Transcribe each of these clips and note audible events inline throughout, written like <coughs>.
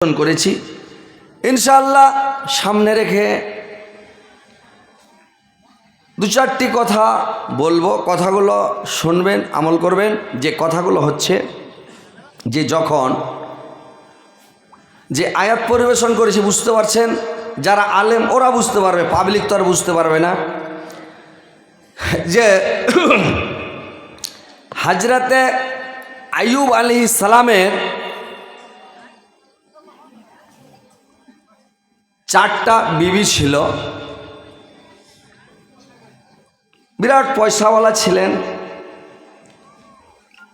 করেছি। ইনশাআল্লাহ সামনে রেখে দু চারটি কথা বলব, কথাগুলো শুনবেন, আমল করবেন, যে কথাগুলো হচ্ছে যে যখন যে আয়াত পরিবেশন করেছি বুঝতে পারছেন, যারা আলেম ওরা বুঝতে পারবে পাবলিক তো আর বুঝতে পারবে না। যে <coughs> হাজরাতে আইয়ুব আলী সালামের চারটা বিবি ছিল। বিরাট পয়সাওয়ালা ছিলেন।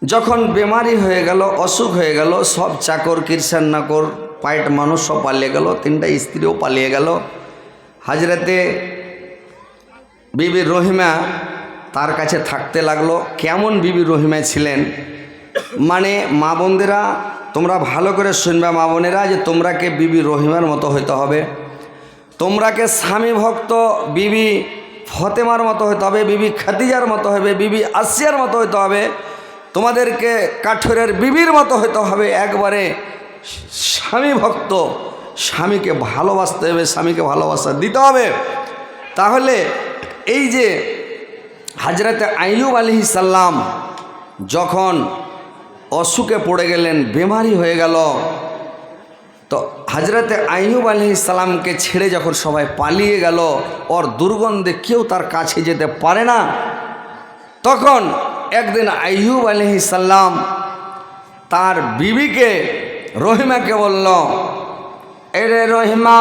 যখন বেমারি হয়ে গেল, অসুখ হয়ে গেল, সব চাকর কিরসান নাকর পাইট মানুষ সব পালিয়ে গেল, তিনটা স্ত্রীও পালিয়ে গেল। হাজরাতে বিবি রহিমা তার কাছে থাকতে লাগল। কেমন বিবি রহিমা ছিলেন? মানে মা বোনদেরা, তোমরা ভালো করে শুনবে মা বোনেরা যে তোমরাকে বিবি রহিমার মতো হইতে হবে। তোমরাকে স্বামী ভক্ত বিবি ফতেমার মতো হইতে হবে, বিবি খাদিজার মতো হবে, বিবি আসিয়ার মতো হইতে হবে, তোমাদেরকে কাঠুরের বিবির মতো হইতে হবে। একবারে স্বামী ভক্ত স্বামীকে ভালোবাসতে হবে, স্বামীকে ভালোবাসা দিতে হবে। তাহলে এই যে হাজরতে আইয়ুব আলী সাল্লাম যখন অসুখে পড়ে গেলেন, বেমারি হয়ে গেল তো হাজরতে আইয়ুব আলী সালামকে ছেড়ে যখন সবাই পালিয়ে গেল, ওর দুর্গন্ধে কেউ তার কাছে যেতে পারে না। তখন একদিন আইয়ুব আলী সাল্লাম তার বিবিকে, রহিমাকে বলল, এরে রহিমা,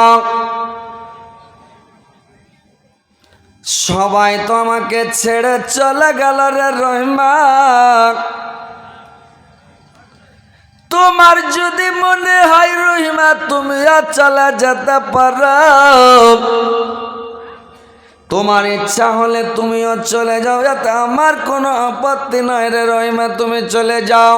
সবাই তো আমাকে ছেড়ে চলে গেল রে রহিমা। তোমার যদি মনে হয় রহিমা, তুমি আর চলে যেতে পারো। তোমার ইচ্ছা হলে তুমিও চলে যাও, যাতে আমার কোনো আপত্তি নয় রে রহিমা, তুমি চলে যাও।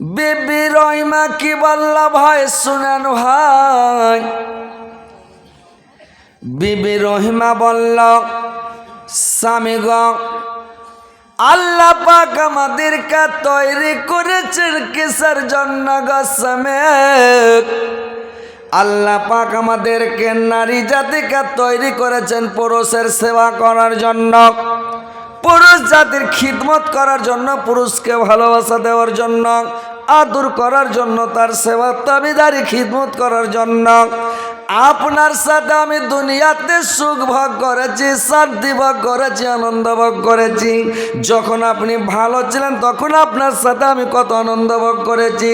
বিবি রহিমা কি বলল ভাই, শুনেন ভাই। বিবি রহিমা বলল, স্বামী আল্লাহ পাক আমাদেরকে তৈরি করেছেন কিসের জন্য গসমে আল্লাহ পাক আমাদেরকে নারী জাতিকে তৈরি করেছেন পুরুষের সেবা করার জন্য। পুরুষ জাতির খিদমত করার জন্য, পুরুষকে ভালোবাসা দেওয়ার জন্য। আদর করার জন্য, তার সেবা তাবিদারি খিদমত করার জন্য। আপনার সাথে আমি দুনিয়াতে সুখ ভোগ করেছি, শান্তি ভোগ করেছি, আনন্দ ভোগ করেছি। যখন আপনি ভালো ছিলেন, তখন আপনার সাথে আমি কত আনন্দ ভোগ করেছি।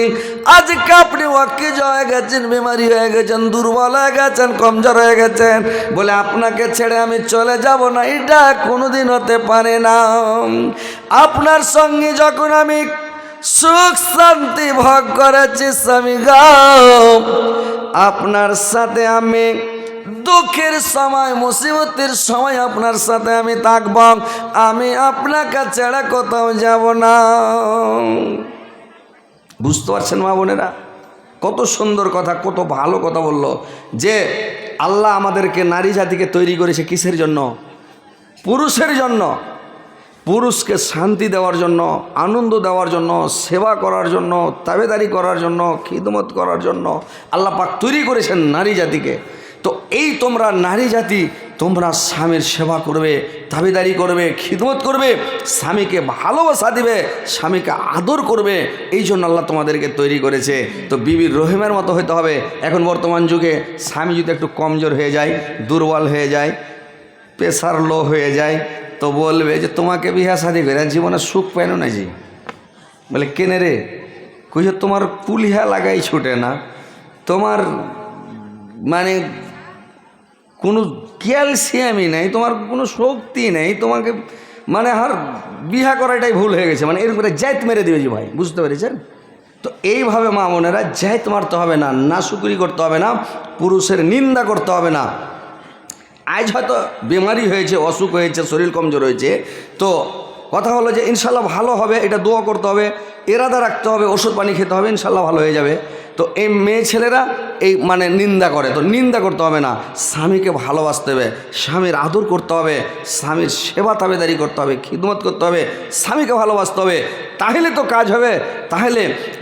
আজকে আপনি অকিজ হয়ে গেছেন, বিমারি হয়ে গেছেন, দুর্বল হয়ে গেছেন, কমজোর হয়ে গেছেন। বলে, আপনাকে ছেড়ে আমি চলে যাব না, এটা কোনোদিন হতে পারে না। আপনার সঙ্গে যখন আমি সুখ শান্তি ভোগ করেছি স্বামী গাও আপনার সাথে আমি দুঃখের সময়, মুসিবতের সময় আপনার সাথে আমি থাকব। আমি আপনাকে ছেড়ে কোথাও যাব না। বুঝতে পারছেন মা বোনেরা? কত সুন্দর কথা, কত ভালো কথা বলল। যে আল্লাহ আমাদেরকে নারী জাতিকে তৈরি করেছে কিসের জন্য? পুরুষের জন্য। পুরুষকে শান্তি দেওয়ার জন্য, আনন্দ দেওয়ার জন্য, সেবা করার জন্য, তাবেদারি করার জন্য, খিদমত করার জন্য আল্লাহ পাক তৈরি করেছেন নারী জাতিকে। তো এই তোমরা নারী জাতি, তোমরা স্বামীর সেবা করবে দাবিদারি করবে, খিদমত করবে, স্বামীকে ভালোবাসা দিবে, স্বামীকে আদর করবে, এই জন্য আল্লাহ তোমাদেরকে তৈরি করেছে। তো বিবির রহিমের মতো হতে হবে। এখন বর্তমান যুগে স্বামী যদি একটু কমজোর হয়ে যায়, দুর্বল হয়ে যায় প্রেশার লো হয়ে যায় তো বলবে যে, তোমাকে বিহা শাদি করে জীবনে সুখ পাইনো না জি? বলে, কেনে রে? কইছে, তোমার কুলিহা লাগাই ছুটে না। তোমার মানে কোনো ক্যালসিয়ামই নেই, তোমার কোনো শক্তি নেই, তোমাকে মানে আর বিহা করাটাই ভুল হয়ে গেছে। মানে এরকম করে জায়ত মেরে দিবে যে ভাই, বুঝতে পেরেছেন? তো এইভাবে মা বোনেরা জায়ত মারতে হবে না না শুকুরি করতে হবে না, পুরুষের নিন্দা করতে হবে না। আজ হয়তো বেমারি হয়েছে, অসুখ হয়েছে, শরীর কমজোর হয়েছে। তো কথা হলো যে ইনশাল্লাহ ভালো হবে, এটা দোয়া করতে হবে, এরাদা রাখতে হবে, ওষুধ পানি খেতে হবে ইনশাল্লাহ ভালো হয়ে যাবে। তো এই মেয়ে ছেলেরা এই মানে নিন্দা করে, তো নিন্দা করতে হবে না, স্বামীকে ভালোবাসতে হবে, স্বামীর আদর করতে হবে, স্বামীর সেবা তাবেদারি করতে হবে, খিদমত করতে হবে, স্বামীকে ভালোবাসতে হবে, তাহলে তো কাজ হবে। তাহলে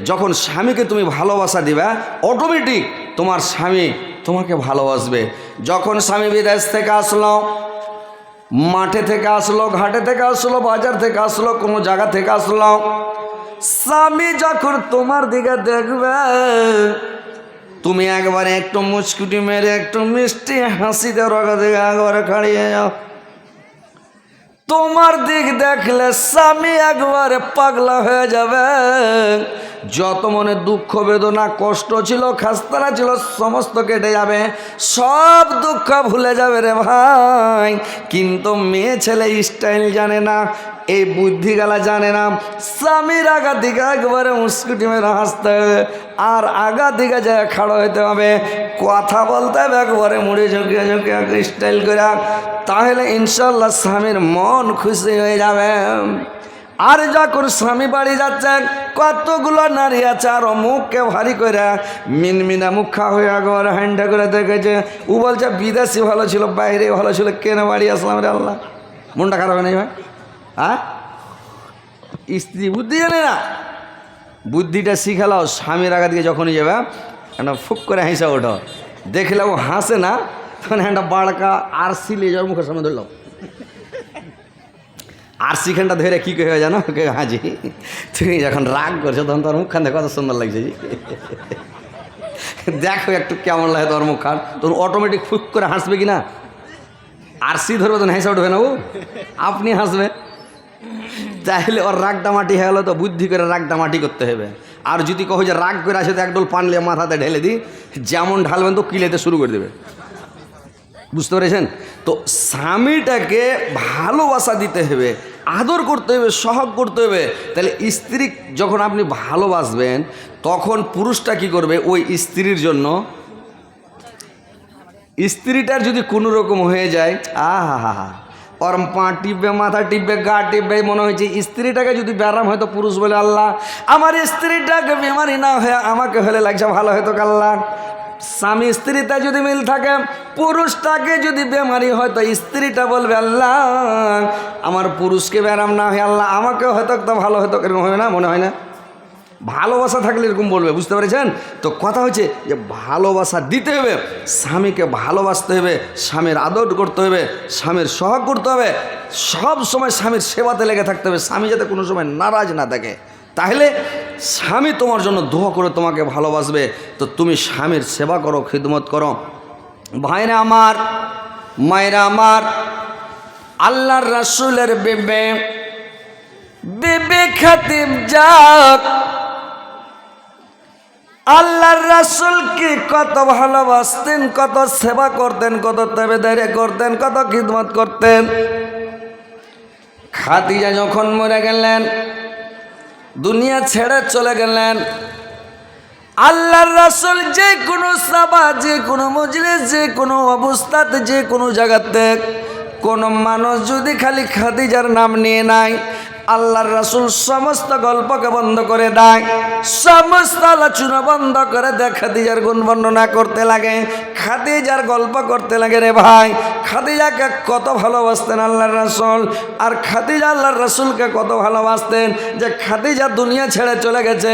যখন স্বামীকে তুমি ভালোবাসা দিবে অটোমেটিক তোমার স্বামী তোমাকে ভালোবাসবে। যখন স্বামী বিদেশ থেকে আসলো, মাঠে থেকে আসলো, ঘাটে থেকে আসলো, বাজার থেকে আসলো, কোনো জায়গা থেকে আসলো, স্বামী যখন তোমার দিকে দেখবে, তুমি একবারে একটু মুচকুটি মেরে, একটু মিষ্টি হাসিতে রগা দিকে একবারে খাড়িয়ে যাও। তোমার দিক দেখলে স্বামী একবারে পাগলা হয়ে যাবে। যত মনে দুঃখ, বেদনা, কষ্ট ছিল খাস্তারা ছিল, সমস্ত কেটে যাবে। সব দুঃখ ভুলে যাবে রে ভাই। কিন্তু মেয়ে ছেলে স্টাইল জানে না, এই বুদ্ধিগালা জানে না। স্বামীর আগা দিকে একবারে মুস্কুটি মেরে হাসতে হবে, আর আগা দিকে যায় খাড়ো হইতে হবে। কথা বলতে হবে, একবারে মুড়ে ঝুঁকিয়ে ঝুঁকিয়ে স্টাইল করে তাহলে ইনশাল্লাহ স্বামীর মন খুশি হয়ে যাবে। আর যখন স্বামী বাড়ি যাচ্ছে, কতগুলো নারী আছে, আর মুখকে ভারী করে মিনমিনা মুখা হয়ে একবার হ্যান্ডা করে দেখেছে। ও বলছে, বিদেশি ভালো ছিল, বাইরে ভালো ছিল, কেন বাড়ি আসলাম রে আল্লাহ? মনটা খারাপ নেই ভাই? হ্যাঁ? স্ত্রী বুদ্ধি জানে না। বুদ্ধিটা শিখালাও স্বামীর আগা দিকে যখনই যাবে একটা ফুক করে হেসে ওঠো। দেখলে ও হাসে না, তখন একটা বাড়কা আর সিলে যাওয়ার মুখের সামনে ধরলাম। আর সিখানটা ধরে কী কয়ে জানো? কে হাজি, তুমি যখন রাগ করছ, তখন তোর মুখখান থেকে কত সুন্দর লাগছে জি। দেখো একটু কেমন লাগে তোর মুখখান। তখন অটোমেটিক ফুক করে হাসবে কি না আর সি ধরবে, তখন হেসে উঠবে না ও। আপনি হাসবে তাহলে ওর রাগটা মাটি হয়ে গেলো তো বুদ্ধি করে রাগটা মাটি করতে হবে। আর যদি কहो যে রাগ করে আসে তো একডোল পানলে মাথাতে ঢেলে দিই, যেমন ঢালবেন তো কিলেতে শুরু করে দেবে। বুঝতে পেরেছেন? তো স্বামীটাকে ভালোবাসা দিতে হবে, আদর করতে হবে, সহগ করতে হবে। তাহলে স্ত্রী যখন আপনি ভালোবাসবেন, তখন পুরুষটা কি করবে? ওই স্ত্রীর জন্য স্ত্রীটার যদি কোনো রকম হয়ে যায় আহা হা হা ওর পা টিপবে মাথা টিপবে গা টিপবে মনে হয়েছে স্ত্রীটাকে যদি ব্যারাম হয়তো পুরুষ বলে আল্লাহ আমার স্ত্রীটাকে বেমারি না হয়ে আমাকে হলে লাগছে ভালো হয়তো কাল্লা স্বামী স্ত্রীতে যদি মিল থাকে পুরুষটাকে যদি বেমারি হয় তো স্ত্রীটা বলবে আল্লাহ আমার পুরুষকে ব্যারাম না হয় আল্লাহ আমাকে হয়তো তো ভালো হয়তো হবে না মনে হয় না ভালোবাসা থাকলে এরকম বলবে, বুঝতে পেরেছেন? তো কথা হচ্ছে যে ভালোবাসা দিতে হবে, স্বামীকে ভালোবাসতে হবে, স্বামীর আদর করতে হবে, স্বামীর সহগ করতে হবে, সব সময় স্বামীর সেবাতে লেগে থাকতে হবে, স্বামী যাতে কোনো সময় নারাজ না থাকে। তাহলে স্বামী তোমার জন্য দোয়া করে তোমাকে ভালোবাসবে, তো তুমি স্বামীর সেবা করো, খিদমত করো। ভাইরা আমার, মায়েরা আমার, আল্লাহর রাসুলের বেবে বেবে খাতিব যাক। আল্লাহর রাসুলকে কত ভালোবাসতেন, কত সেবা করতেন, কত তেবেদারে করতেন, কত খিদমত করতেন। খাদিজা যখন মরে গেলেন, দুনিয়া ছেড়ে চলে গেলেন, আল্লাহর রাসুল যে কোনো সাবা, যে কোনো মজলে যে কোনো অবস্থাতে, যে কোনো জায়গাতে কোনো মানুষ যদি খালি খাদিজার নাম নিয়ে নাই আল্লাহর রাসুল সমস্ত গল্পকে বন্ধ করে দেয়, সমস্ত আলোচনা বন্ধ করে দেয়, খাদিজার গুণ বর্ণনা করতে লাগে, খাদিজার গল্প করতে লাগে রে ভাই। খাদিজাকে কত ভালোবাসতেন আল্লাহর রাসুল, আর খাদিজা আল্লাহর রাসুলকে কত ভালোবাসতেন যে খাদিজা দুনিয়া ছেড়ে চলে গেছে,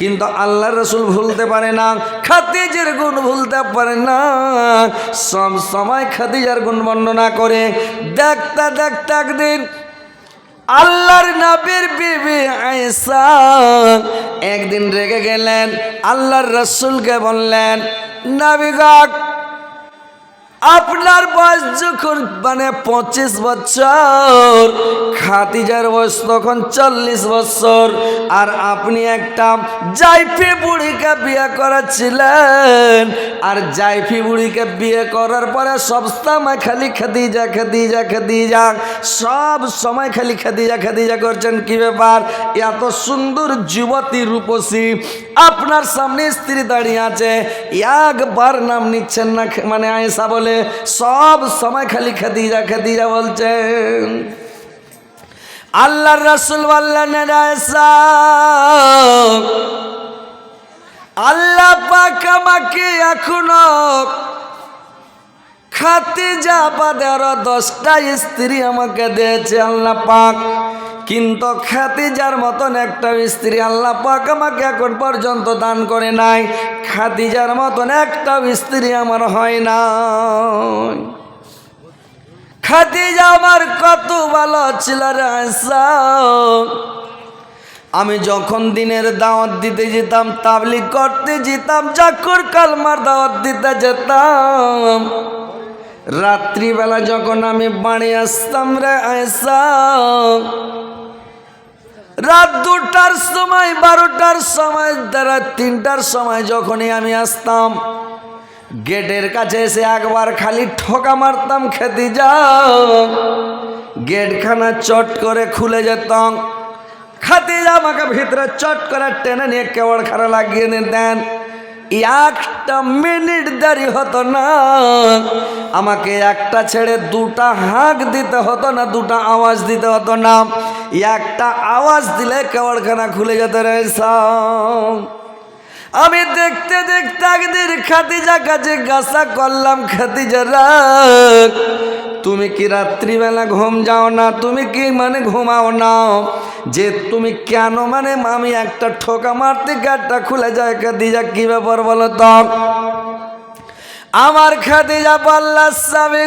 কিন্তু আল্লাহর রসুল ভুলতে পারে না, খাদিজের গুণ ভুলতে পারে না। সব সময় খাদিজার গুণ বর্ণনা করে, দেখতে দেখতে একদিন আল্লাহর নবীর বিবি আয়সা একদিন রেগে গেলেন আল্লাহর রসুলকে বললেন নবীগক আপনার বয়স যখন মানে পঁচিশ বছর খাতিজার বয়স তখন চল্লিশ বছর, আর আপনি একটা জাইফি বুড়িকে বিয়ে করেছিলেন, আর জাইফি বুড়িকে বিয়ে করার পরে সব সময় খালি খাদিজা খাদিজা খাদিজা, সব সময় খালি খাদিজা খাদিজা করছেন, কি ব্যাপার? এত সুন্দর যুবতী রূপসী, আপনার সামনে স্ত্রী দাঁড়িয়ে আছে, একবার নাম নিচ্ছেন না মানে আয়েশা বলে সব সময় খালি খাদিজা খাদিজা বলছেন। আল্লাহর রাসুল আল্লাহ আমাকে এখনও খাতে যা বাদে দশটা স্ত্রী আমাকে দিয়েছে, আল্লাহ পাক। কিন্তু খাতে যার মতন একটা স্ত্রী আল্লাহ পাক আমাকে এখন পর্যন্ত দান করে নাই। খাদিজার মতন একটা স্ত্রী আমার হয় না খাদিজা আমার কত ভালো ছিল। আমি যখন দিনের দাওয়াত দিতে যেতাম, তাবলিগ করতে যেতাম, চাকর কালমার দাওয়াত দিতে যেতাম। রাত্রিবেলা যখন আমি বাড়ি আসতাম রে আয়সা রাত দুটার সময়, বারোটার সময় রাত তিনটার সময় যখনই আমি আসতাম, গেটের কাছে এসে একবার খালি ঠোকা মারতাম, খেতে যাও। গেটখানা চট করে খুলে যেতাম। খাতে আমাকে ভিতরে চট করে টেনে নিয়ে কেওয়ার খারা লাগিয়ে নিতেন। একটা মিনিট দেরি হতো না। আমাকে একটা ছেড়ে দুটা হাঁক দিতে হতো না, দুটা আওয়াজ দিতে হতো না। একটা আওয়াজ দিলে কেওড়খানা খুলে যেতে রয়েছে। আমি দেখতে দেখতে একদিন খাতিজা কাছে গাছা করলাম খাতিজা রাখ তুমি কি রাত্রিবেলা ঘুম যাও না? তুমি কি মানে ঘুমাও না? যে তুমি কেন মানে আমি একটা ঠোকা মারতে গাড়টা খুলে যায়, খাদিজা, কি ব্যাপার বলো তো? আমার খাদিজা পাল্লা স্বামী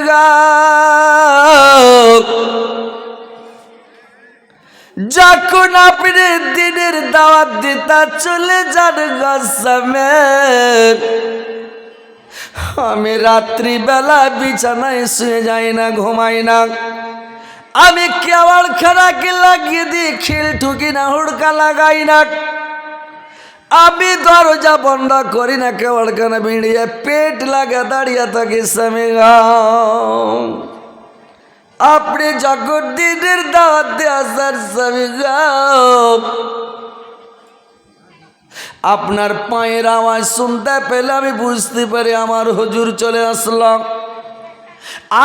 যখন আপনি দিনের দাওয়াত দিতা চলে যান গসামে আমি রাত্রিবেলা বিছানায় শুয়ে যাই না, ঘুমাই না। আমি কেবল খানাকে লাগিয়ে দিই, খিল ঠুকি না, হুড়কা লাগাই না। আমি দরজা বন্ধ করি না কেবল খানা ভিড়িয়ে পেট লাগা দাঁড়িয়ে থাকি স্বামী গাও আপনি যখন দিনের দাওয়াত আসার স্বামী আপনার পায়ের আওয়াজ শুনতে পেলে আমি বুঝতে পারি আমার হুজুর চলে আসলাম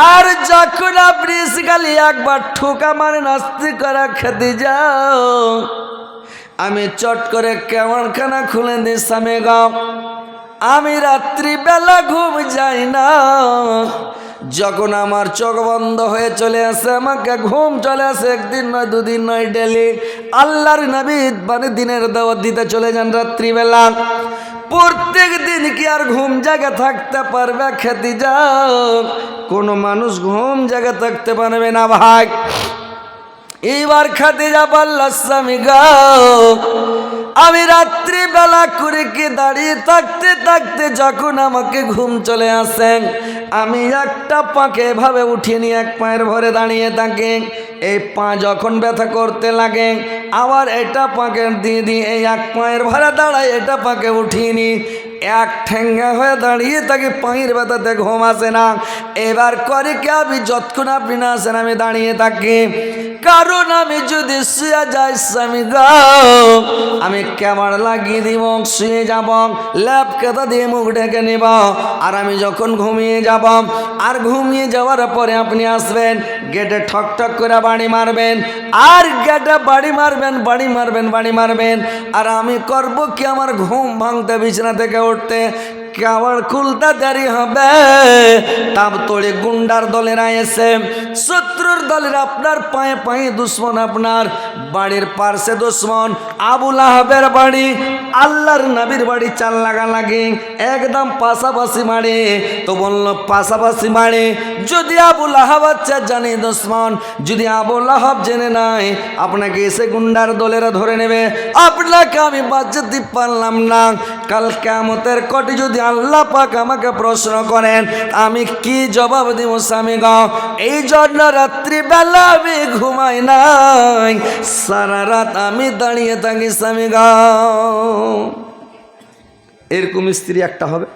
আর যখন আপনি খালি একবার ঠোকা মানে নাস্তি করা খেতে যাও, আমি চট করে কেমন খানা খুলে দিই সামে গাও আমি রাত্রিবেলা ঘুম যাই না যখন আমার চোখ বন্ধ হয়ে চলে আসে, আমাকে ঘুম চলে আসে, একদিন নয়, দুদিন নয়, ডেলি। আল্লাহর নবীদ মানে দিনের দাওয়াত দিতে চলে যান রাত্রিবেলা। প্রত্যেক দিন কি আর ঘুম জায়গা থাকতে পারবে, খেতে যাও। কোনো মানুষ ঘুম জায়গা থাকতে পারবে না, ভাই। এইবার খাতে যা পাল্লা গাও আমি রাত্রি বেলা করে কি দাঁড়িয়ে থাকতে থাকতে যখন আমাকে ঘুম চলে আসেন আমি একটা পাকে এভাবে উঠিয়ে নিয়ে এক পায়ের ভরে দাঁড়িয়ে থাকি। এই পা যখন ব্যথা করতে লাগে, আবার এটা পাকে দিয়ে দিই এই এক পায়ের ভরে দাঁড়াই এটা পাকে উঠিয়ে নিই। এক ঠেঙ্গা হয়ে দাঁড়িয়ে তাকে পায়ের ব্যথাতে ঘুম আসে না। এবার করে কি আমি যতক্ষণ আপনি না আসেন, আমি দাঁড়িয়ে থাকি। কারণ আমি যদি শুয়ে যাই স্বামী আমি ক্যামেরা লাগিয়ে দিব? শুয়ে যাব, ল্যাপ কেতা দিয়ে মুখ ঢেকে নেব। আর আমি যখন ঘুমিয়ে যাব, আর ঘুমিয়ে যাওয়ার পরে আপনি আসবেন, গেটে ঠক ঠক করে বাড়ি মারবেন। আর গেটে বাড়ি মারবেন বাড়ি মারবেন বাড়ি মারবেন। আর আমি করব কি আমার ঘুম ভাঙতে, বিছানা থেকে উঠতে? কেমন খুলতে দেরি হবে। তাপ তোড়ে গুন্ডার দলেরা এসে, শত্রুর দলের আপনার পায়ে পায়ে দুশ্মন আপনার, বাড়ির পার্শ্বে দুশ্মন আবুল আহাবের বাড়ি, আল্লাহর নবীর বাড়ি চাল লাগা লাগে একদম পাশাপাশি মারে তো বলল, পাশাপাশি মারে যদি আবুল আহাব আচ্ছা জানি দুশ্মন, যদি আবুল আহাব জেনে নাই, আপনাকে এসে গুন্ডার দলেরা ধরে নেবে। আপনাকে আমি বাঁচাতে পারলাম না। কাল কেমতের কটি যদি আল্লাহ পাক আমাকে প্রশ্ন করেন, আমি কি জবাব দিব স্বামী গাও এই জন্য রাত্রিবেলা আমি ঘুমাই নাই, সারা রাত আমি দাঁড়িয়ে থাকি স্বামী গাও এরকম স্ত্রী একটা হবে?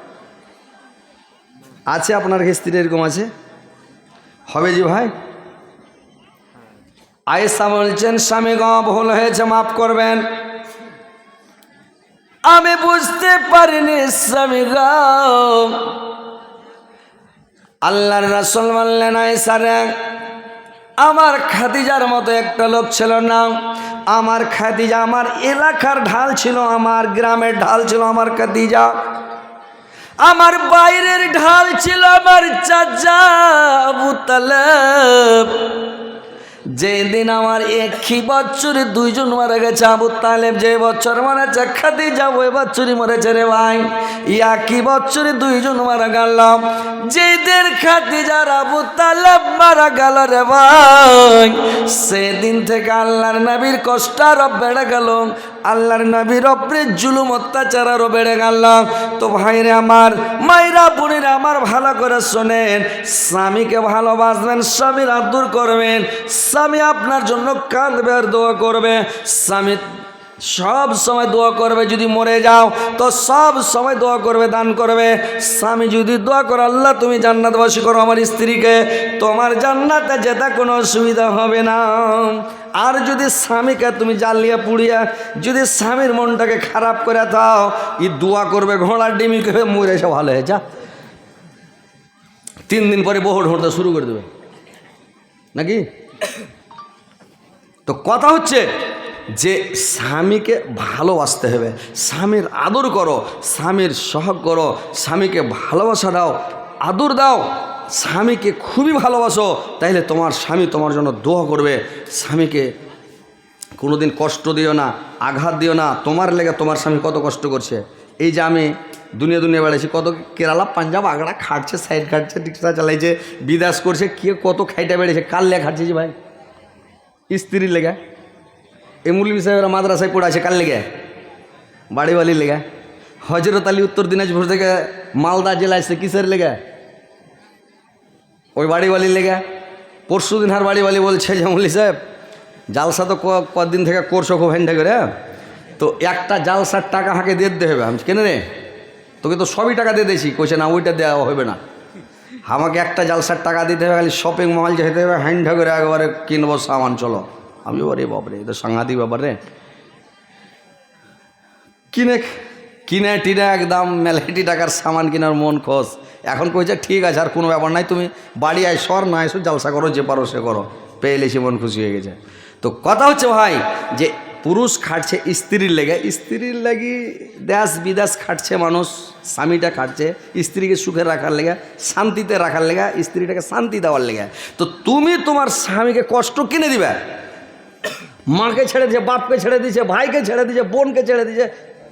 আছে আপনার স্ত্রী এরকম আছে? হবে জি ভাই? আয়েসা বলছেন, স্বামী গাঁ, ভুল হয়েছে, মাফ করবেন। আমি বুঝতে পারিনি স্বামী আল্লাহর রাসুল বললেন আয়েসারে আমার খাদিজার মতো একটা লোক ছিল না। আমার খাদিজা, আমার এলাকার ঢাল ছিল, আমার গ্রামের ঢাল ছিল, আমার খাদিজা। আমার বাইরের ঢাল ছিল, আমার চাচা আবু যেদিন আমার একই বছরে দুইজন মারা গেছে, আবু তালেব যে বছর মারা চাক্ষাতে যাব, এ বছরই মরেছে রে ভাই। একই বছরে দুইজন মারা গেলাম। যেদের খাতে যার আবু তালেব মারা গেল রে ভাই, সেদিন থেকে আল্লাহর নাবির কষ্ট আর বেড়ে গেল। আল্লাহর নবীর অপরে জুলুম অত্যাচার আরও বেড়ে গেল। তো ভাইরে আমার মাইরা বোনেরা আমার ভালো করে শোনেন, স্বামীকে ভালোবাসবেন, স্বামীর আদর করবেন, স্বামী আপনার জন্য কাঁদবে আর দোয়া করবে। স্বামী সব সময় দোয়া করবে যদি মরে যাও, তো সব সময় দোয়া করবে, দান করবে। স্বামী যদি দোয়া করো, আল্লাহ তুমি জান্নাতবাসী করো আমার স্ত্রীকে, তোমার জান্নাতে যেতে কোনো অসুবিধা হবে না। আর যদি স্বামীকে তুমি জ্বালিয়া পুড়িয়া, যদি স্বামীর মনটাকে খারাপ করে দাও, ই দোয়া করবে, ঘোড়ার ডিমি করে মরে এসে ভালো হয়ে যা। তিন দিন পরে বহু ঢোঁড়তে শুরু করে দেবে। নাকি? তো কথা হচ্ছে যে স্বামীকে ভালোবাসতে হবে। স্বামীর আদর করো, স্বামীর সহগ করো, স্বামীকে ভালোবাসা দাও, আদর দাও। স্বামীকে খুবই ভালোবাসো, তাইলে তোমার স্বামী তোমার জন্য দোয়া করবে। স্বামীকে কোনোদিন কষ্ট দিও না, আঘাত দিও না, তোমার লেগে তোমার স্বামী কত কষ্ট করছে। এই যে আমি দুনিয়া দুনিয়া বেড়াইছি, কত কেরালা পাঞ্জাব আগড়া খাটছে, সাইড খাটছে, রিক্সা চালাইছে, বিদাস করছে, কে কত খাইটা বেড়েছে, কার লেগে খাটছে যে ভাই? স্ত্রীর লেগে। এই মুলিম সাহেবরা মাদ্রাসায় পড়ে আছে কার লেগে? বাড়িওয়ালির লেগে। হজরত আলী উত্তর দিনাজপুর থেকে মালদা জেলা আসছে কিসের লেগে? ওই বাড়িওয়ালির লেগে। পরশু দিন হার বাড়িওয়ালি বলছে যে মুলি সাহেব, জালসা তো কদিন থেকে করছ খুব হ্যান্ডে করে তো একটা জালসার টাকা হাঁকে দিয়ে দিতে হবে। আমি কেন রে? তোকে তো সবই টাকা দিয়ে দিয়েছি। কইছে, না, ওইটা দেওয়া হবে না। আমাকে একটা জালসার টাকা দিতে হবে, খালি শপিং মল যেতে হবে হ্যান্ডে করে একবারে কিনবো সামান, চলো। আমি ওরে বাপরে এটা সাংঘাতিক ব্যাপার রে। কিনে কিনে টিনে একদম মেলাইটি টাকার সামান কেনার মন খোঁজ। এখন কইছে, ঠিক আছে, আর কোনো ব্যাপার নাই, তুমি বাড়ি আয়, সর, না এসো জালসা করো, যে পারো সে করো। পেয়ে এসে মন খুশি হয়ে গেছে। তো কথা হচ্ছে ভাই, যে পুরুষ খাটছে স্ত্রীর লেগে। স্ত্রীর লাগি দেশ বিদেশ খাটছে মানুষ, স্বামীটা খাটছে স্ত্রীকে সুখে রাখার লেগে, শান্তিতে রাখার লেগে, স্ত্রীটাকে শান্তি দেওয়ার লেগে। তো তুমি তোমার স্বামীকে কষ্ট কিনে দিবে? মাকে ছেড়ে দিয়েছে, বাপকে ছেড়ে দিয়েছে, ভাইকে ছেড়ে দিয়েছে, বোনকে ছেড়ে দিয়েছে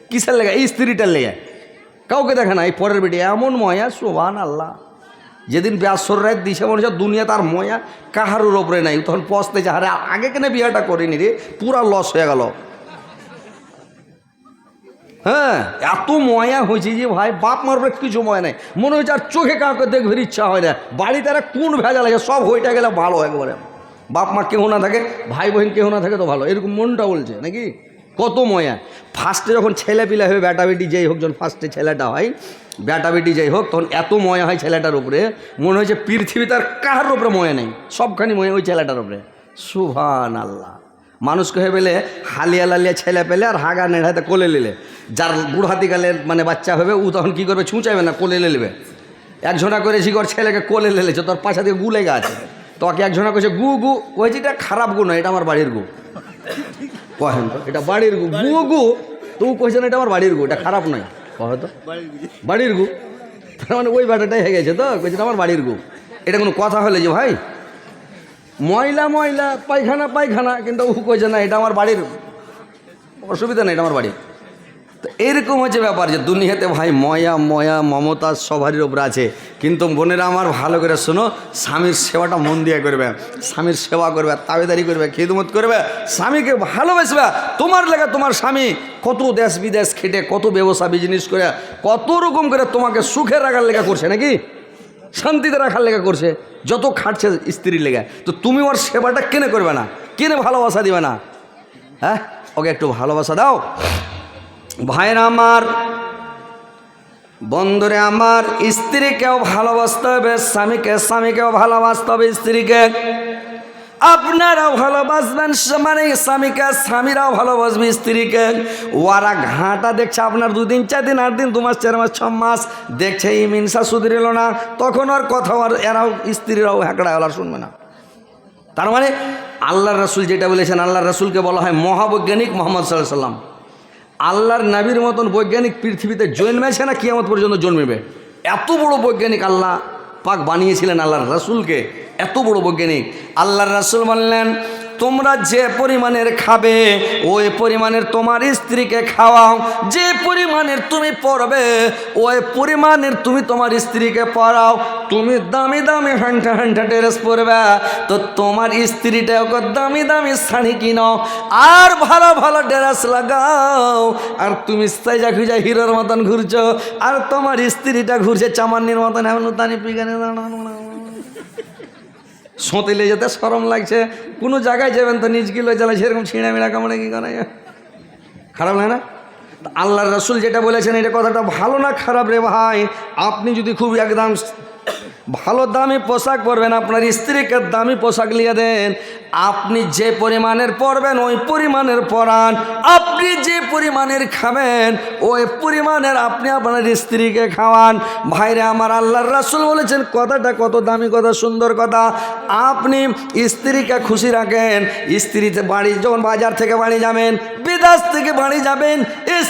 কিসের লেগে? এই স্ত্রীটার লেগে। কাউকে দেখে না, এই পরের বেটি। এমন ময়া সোভান আল্লাহ যেদিন ব্যাসর রায় দিছে, মনে হচ্ছে দুনিয়া তার ময়া, কাহারুর ওপরে নাই। তখন পস্তেছে আরে, আগে কেন বিয়েটা করিনি রে? পুরা লস হয়ে গেল। হ্যাঁ এত ময়া হয়েছে যে, ভাই, বাপ মার উপরে কিছু ময়া নাই। মনে হচ্ছে আর চোখে কাউকে দেখবে ইচ্ছা হয় না। বাড়িতে আর কোন ভেজা লাগে, সব হইটা গেলে ভালো একবারে। বাপ মা কেউ না থাকে ভাই বোন কেউ না থাকে তো ভালো। এরকম মনটা বলছে নাকি? কত ময়া। ফার্স্টে যখন ছেলে পিলা হবে বেটা বেটি যেই হোক, যখন ফার্স্টে ছেলেটা হয় বেটা বেটি যাই হোক, তখন এত ময়া হয় ছেলেটার উপরে, মনে হয়েছে পৃথিবীতে আর কাহার উপরে ময়া নেই, সবখানি ময়া ওই ছেলেটার উপরে। সুভান আল্লাহ মানুষকে হয়ে পেলে হালিয়া লালিয়া ছেলে পেলে আর হাগা নেড়াতে কোলে নিলে যার বুড়হাতি কালের মানে বাচ্চা হবে, ও তখন কী করবে ছুঁচাবে না, কোলে নেবে। একজনা করে শিকর ছেলেকে কোলে লেলেছে তোর পাশা দিয়ে গু লেগে আছে। তোকে একজনা করেছে গু গু কয়েছে এটা খারাপ গু নয়, এটা আমার বাড়ির গু। কহেন তো এটা বাড়ির গু। গু গু তুই কইছে না এটা আমার বাড়ির গু এটা খারাপ নয়। কহে তো বাড়ির গু। তার মানে ওই ব্যাটাটাই হয়ে গেছে তো কইছে আমার বাড়ির গু। এটা কোনো কথা হলে যে ভাই ময়লা ময়লা পায়খানা পায়খানা কিন্তু ও কইছে না এটা আমার বাড়ির অসুবিধা নেই এটা আমার বাড়ির। তো এরকম হচ্ছে ব্যাপার যে দুনিয়াতে ভাই ময়া ময়া, মমতা সবারই ওপরে আছে। কিন্তু বোনেরা আমার ভালো করে শোনো, স্বামীর সেবাটা মন দিয়ে করবে, স্বামীর সেবা করবে, তাবেদারি করবে, খেদমত করবে, স্বামীকে ভালোবাসবে। তোমার লেগে তোমার স্বামী কত দেশ বিদেশ খেটে, কত ব্যবসা বিজনেস করে, কত রকম করে তোমাকে সুখে রাখার লেখা করছে নাকি? শান্তিতে রাখার লেখা করছে। যত খাটছে স্ত্রীর লেগে। তো তুমি ওর সেবাটা কেনে করবে না? কেনে ভালোবাসা দিবে না? হ্যাঁ? ওকে একটু ভালোবাসা দাও। ভাইরা আমার, বন্ধুরে আমার, স্ত্রীকেও ভালোবাসতে হবে, স্বামীকে, স্বামীকেও ভালোবাসতে হবে স্ত্রীকে। আপনারাও ভালোবাসবেন মানে স্বামীকে, স্বামীরাও ভালোবাসবে স্ত্রীকে। ওরা ঘাটা দেখছে, আপনার দুদিন চার দিন আট দিন দু মাস, চার মাস, ছ মাস দেখছে, এই মিনসা সুধরিল না, তখন আর কথা আর এরাও স্ত্রীরাও হ্যাকড়া আর শুনবে না। তার মানে আল্লাহ রসুল যেটা বলেছেন আল্লাহ রসুলকে বলা হয় মহাবৈজ্ঞানিক মোহাম্মদ সাল্লাহ সাল্লাম আল্লাহর নাবির মতন বৈজ্ঞানিক পৃথিবীতে জন্মেছে না কিয়ামত পর্যন্ত জন্মেবে? এত বড় বৈজ্ঞানিক আল্লাহ পাক বানিয়েছিলেন আল্লাহর রাসুলকে। এত বড় বৈজ্ঞানিক। আল্লাহর রাসুল বললেন তোমরা যে পরিমাণের খাবে, ওই পরিমাণের তোমার স্ত্রীকে খাওয়াও। যে পরিমাণের তুমি পড়বে, ওই পরিমাণের তুমি তোমার স্ত্রীকে পড়াও। তুমি দামি দামি হান্টা হান্টা ড্রেস পরবে, তো তোমার স্ত্রীটা ওকে দামি দামি শাড়ি কিনো আর ভালো ভালো ড্রেস লাগাও। আর তুমি সাইজা খুঁজা হিরোর মতন ঘুরছো, আর তোমার স্ত্রীটা ঘুরছে চামান্নির মতন। এমন তানি পিগানে সোঁতেলে যেতে সরম লাগছে। কোনো জায়গায় যাবেন তো নিজ কিলো জ্বালা সেরকম ছিঁড়া মিড়া কামড়ে কি করা? খারাপ লাগে না? আল্লাহর রসুল যেটা বলেছেন, এটা কথাটা ভালো না খারাপ রে ভাই? আপনি যদি খুব একদম ভালো দামি পোশাক পরবেন, আপনার স্ত্রীকে দামি পোশাক নিয়ে দেন। আপনি যে পরিমাণের পরবেন, ওই পরিমাণের পরান আপনি যে পরিমাণের খাবেন, ওই পরিমাণের আপনি আপনার স্ত্রীকে খাওয়ান। ভাইরে, আমার আল্লাহর রাসুল বলেছেন, কথাটা কত দামি কথা সুন্দর কথা। আপনি স্ত্রীকে খুশি রাখেন স্ত্রীতে বাড়ি, যখন বাজার থেকে বাড়ি যাবেন, বিদেশ থেকে বাড়ি যাবেন,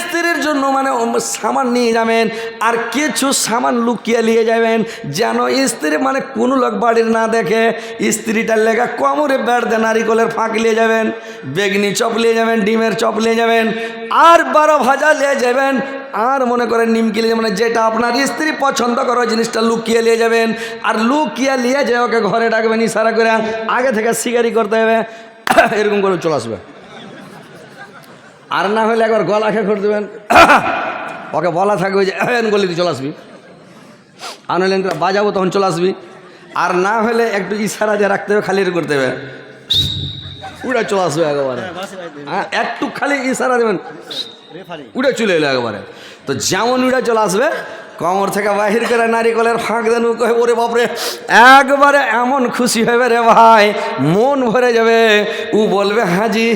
স্ত্রীর জন্য মানে সামান নিয়ে যাবেন, আর কিছু সামান লুকিয়ে নিয়ে যাবেন, যেন স্ত্রী মানে কোনো লোক বাড়ির না দেখে স্ত্রীটার লেখা কোমরে বেড় দিয়ে নারিকলের ফাঁক নিয়ে যাবেন, বেগনি চপ নিয়ে যাবেন, ডিমের চপ নিয়ে যাবেন, আর বারো ভাজা নিয়ে যাবেন, আর মনে করেন নিমকি নিয়ে মানে যেটা আপনার স্ত্রী পছন্দ করো জিনিসটা লুকিয়ে নিয়ে যাবেন, আর লুকিয়ে নিয়ে যে ওকে ঘরে ডাকবেন, ইশারা করে আগে থেকে শিকারি করতে হবে, <coughs> এরকম করে চলে আসবে। আর না হলে একবার গলা খেয়ে করে দেবেন, <coughs> ওকে বলা থাকবে যে, <coughs> এন গলি তুই চলে আসবি। এনকে বাজাবো তখন চলে আসবি। আর না হলে একটু ইশারা দিয়ে রাখতে হবে খালি করতে হবে। উড়ে চলে আসবে একেবারে। হ্যাঁ একটু খালি ইশারা দেবেন উড়ে চলে এলো একেবারে। তো যেমন উড়ে চলে আসবে কমর থেকে বাহির করে নারিকলের ফাঁক দেন, কহে, ওরে বাপরে, একবারে এমন খুশি হবে রে ভাই, মন ভরে যাবে। উ বলবে হাজি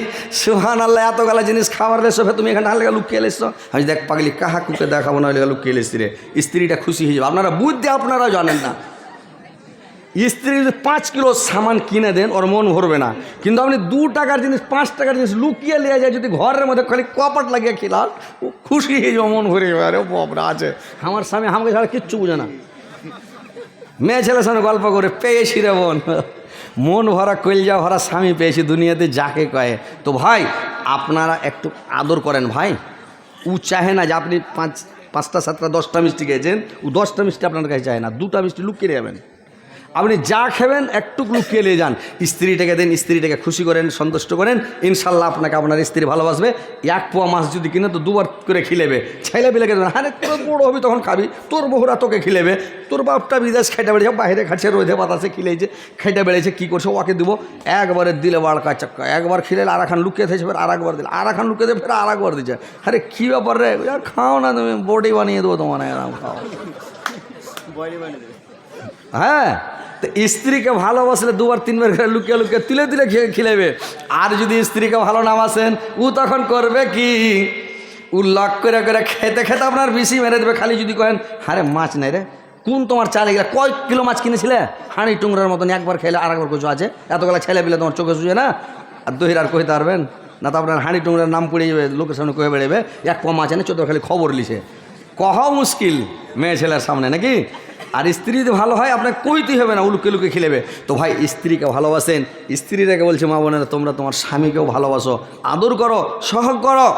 সুহান আল্লাহ এত গালা জিনিস খাবার রেসো তুমি এখানে আলগা লুকিয়ে এলেছ। আমি দেখ পাগলি কাহা কুকে দেখাবো, না হলে লুকিয়ে এলেছি রে, স্ত্রীটা খুশি হয়ে যাবে। আপনারা বুদ্ধি আপনারা জানেন না। স্ত্রী যদি পাঁচ কিলো সামান কিনে দেন, ওর মন ভরবে না। কিন্তু আপনি দু টাকার জিনিস, পাঁচ টাকার জিনিস লুকিয়ে নিয়ে যায়, যদি ঘরের মধ্যে খালি কপাট লাগিয়ে খেলাম ও খুশি হয়ে যাবে মন ভরে যাবে আরে বাপরা, আছে। আমার স্বামী আমাকে ছাড়া কিচ্ছু বুঝে না। মেয়ে ছেলের সঙ্গে গল্প করে, পেয়েছি রে বোন। মন ভরা কইলজা ভরা স্বামী পেয়েছি, দুনিয়াতে যাকে কয়ে। তো ভাই, আপনারা একটু আদর করেন ভাই। ও চাহে না যে আপনি পাঁচ, পাঁচটা, সাতটা, দশটা মিষ্টি খেয়েছেন, ও দশটা মিষ্টি আপনার কাছে চায় না, দুটা মিষ্টি লুকিয়ে যাবেন। আপনি যা খাবেন একটু লুকিয়ে নিয়ে যান। স্ত্রীটাকে দেন, স্ত্রীটাকে খুশি করেন, সন্তুষ্ট করেন, ইনশাল্লাহ আপনাকে আপনার স্ত্রী ভালোবাসবে। এক পোয়া মাছ যদি কিনে, তো দুবার করে খিলেবে। ছেলে বিলেকে দেবেন আরে, তোর বড় হবি, তখন খাবি। তোর বহুরা তোকে খিলেবে। তোর বাপটা বিদেশ খেটে বেড়েছে, বাইরে খাচ্ছে, রোদে বাতাসে খিলেছে, খেটে বেড়েছে, কী করছে, ওকে দিব। একবারে দিলে বাড়কা চাক্কা। একবার খিলেলে আর এখন লুকিয়ে থেছে ফের আর একবার দিলে। আর এখন লুকিয়ে ফের আর একবার দিচ্ছে। আরে, কী ব্যাপার রে? খাও না তুমি, বডি বানিয়ে দেবো তোমার খাও। হ্যাঁ? তো স্ত্রীকে ভালোবাসলে দুবার, তিনবার করে লুকিয়ে লুকিয়ে তুলে তুলে খিলেবে আর যদি স্ত্রীকে ভালো না বাসেন ও তখন করবে কি? ও লক করে করে খেতে খেতে আপনার বেশি মেরে দেবে। খালি যদি কহেন, হারে মাছ নাই রে, কোন তোমার চালে গেলে কয় কিলো মাছ কিনেছিলে? হাঁড়ি টুংরার মতন একবার খেলে আর একবার কিছু আছে এতগুলা ছেলে পেলে তোমার চোখে শুয়ে না? আর দহির আর কইতে পারবেন, না তো আপনার হাঁড়ি টুংরার নাম পড়ে যাবে, লোকের সামনে কয়ে বেড়েবে এক পা মাছ এনে চোদ্দ খালি খবর লিছে। কহ মুশকিল, মেয়ে ছেলের সামনে, নাকি? আর স্ত্রী যদি ভালো হয় আপনাকে কইতেই হবে না, উলুকে লুকে খেলেবে। তো ভাই, স্ত্রীকে ভালোবাসেন। স্ত্রীরাকে বলছে, মা বোনেরা, তোমরা তোমার স্বামীকেও ভালোবাসো। আদর করো, সহগ করো।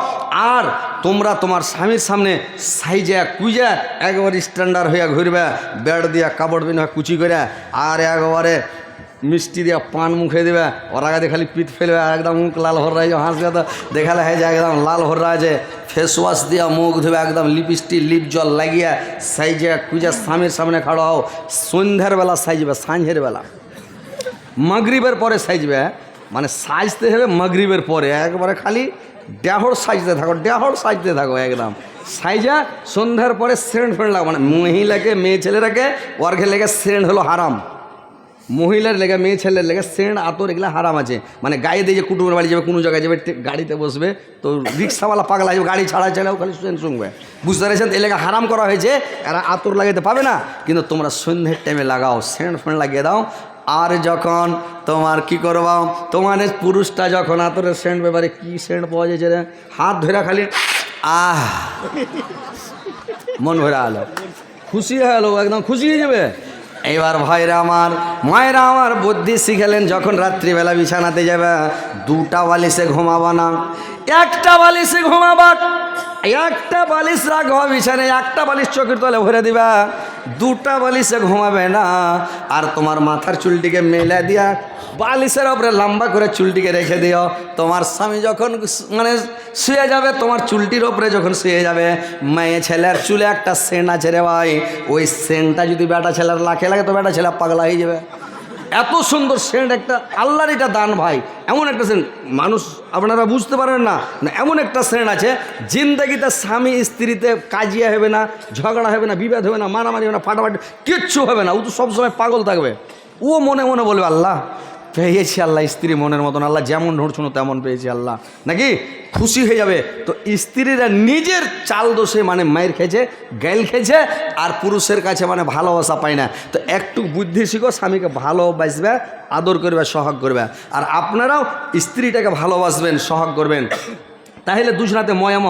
আর তোমরা তোমার স্বামীর সামনে সাইজা, কুইজা, একবার স্ট্যান্ডার্ড হইয়া ঘুরবে। বেড দিয়া কাপড় বিনা কুচি করে, আর একবারে মিষ্টি দিয়া পান মুখে দেবে। ওর আগে খালি পিঠ ফেলবে একদম মুখ লাল হর রয়েছে হাসবে তো। দেখালে হয় যে একদম লাল হর আছে ফেস ওয়াশ দিয়া মুখ ধুবে একদম লিপস্টিক লিপ জল লাগিয়ে সাইজে কুজা স্বামীর সামনে খাড়ো হও। সন্ধ্যার বেলা সাইজবে, সাঁঝের বেলা। মাগরিবের পরে সাইজবে মানে সাজতে হবে মাগরিবের পরে, একবারে খালি ডেহর সাজতে থাকো ডেহর সাজতে থাকো একদম। সাইজা সন্ধ্যার পরে সেন্ট ফেন্ট লাগো মানে মহিলাকে, মেয়ে ছেলেরাকে ওয়ার্কে লেগে সেন্ট হলো হারাম। মহিলার লেগে, মেয়ে ছেলের লেগে সেন্ট আতর এগুলো হারাম আছে। মানে গায়ে দিয়ে যে কুটুমের বাড়ি যাবে, কোনো জায়গায় যাবে গাড়িতে বসবে, তো রিক্সাওয়ালা পাগলা যাবে, গাড়ি ছাড়া চালাও খালি সেন্ট শুনবে। বুঝতে পেরেছেন? এই লেগে হারাম করা হয়েছে, এরা আতর লাগাতে পাবে না, কিন্তু তোমরা সন্ধ্যের টাইমে লাগাও সেন্ট ফেন্ট লাগিয়ে দাও। আর যখন তোমার কি করবাও তোমার পুরুষটা যখন আতরের সেন্ট ব্যাপারে কি সেন্ট পাওয়া যাচ্ছে রে হাত ধরে খালি, আহ! মন ভরে আলো। খুশি হয়ে একদম খুশি হয়ে যাবে। এবার ভাইরা আমার, মায়েরা আমার বুদ্ধি শিখেলেন যখন রাত্রিবেলা বিছানাতে যাবে, দুটা বালিশে ঘুমাবা না। একটা বালিশে ঘুমাবা একটা বালিশ রাখবা বিছানায় একটা বালিশ চোখের তলে ভরে দিবা। দুটা বালিশে ঘুমাবে না। আর তোমার মাথার চুলটিকে মেলে দিয়া বালিশের ওপরে লম্বা করে চুলটিকে রেখে দিও। তোমার স্বামী যখন মানে শুয়ে যাবে, তোমার চুলটির ওপরে যখন শুয়ে যাবে, মেয়ে ছেলের চুলে একটা সেন্ট আছে রে ভাই। ওই সেন্টটা যদি বেটা ছেলের লাখে লাগে, তো বেটা ছেলে পাগলা হয়ে যাবে। এত সুন্দর সেন্ট একটা, আল্লাহর এটা দান ভাই। এমন একটা সেন্ট, মানুষ আপনারা বুঝতে পারেন না না, এমন একটা সেন্ট আছে, জিন্দগিতে স্বামী স্ত্রীতে কাজিয়া হবে না, ঝগড়া হবে না, বিবাদ হবে না, মারামারি হবে না, ফাটাফাটি, কিচ্ছু হবে না, ও তো সবসময় পাগল থাকবে। ও মনে মনে বলবে, আল্লাহ পেয়েছি আল্লাহ, স্ত্রী মনের মতন। আল্লাহ যেমন ঢুঁড়ছুনো তেমন পেয়েছি আল্লাহ। নাকি? খুশি হয়ে যাবে। তো স্ত্রীরা নিজের চাল দোষে মানে মায়ের খেয়েছে গেল খেয়েছে, আর পুরুষের কাছে মানে ভালোবাসা পায় না। তো একটু বুদ্ধি শিখো, স্বামীকে ভালোবাসবে, আদর করবে, সহগ করবে। আর আপনারাও স্ত্রীটাকে ভালোবাসবেন, সহগ করবেন। তাহলে দুজনাতে ময়া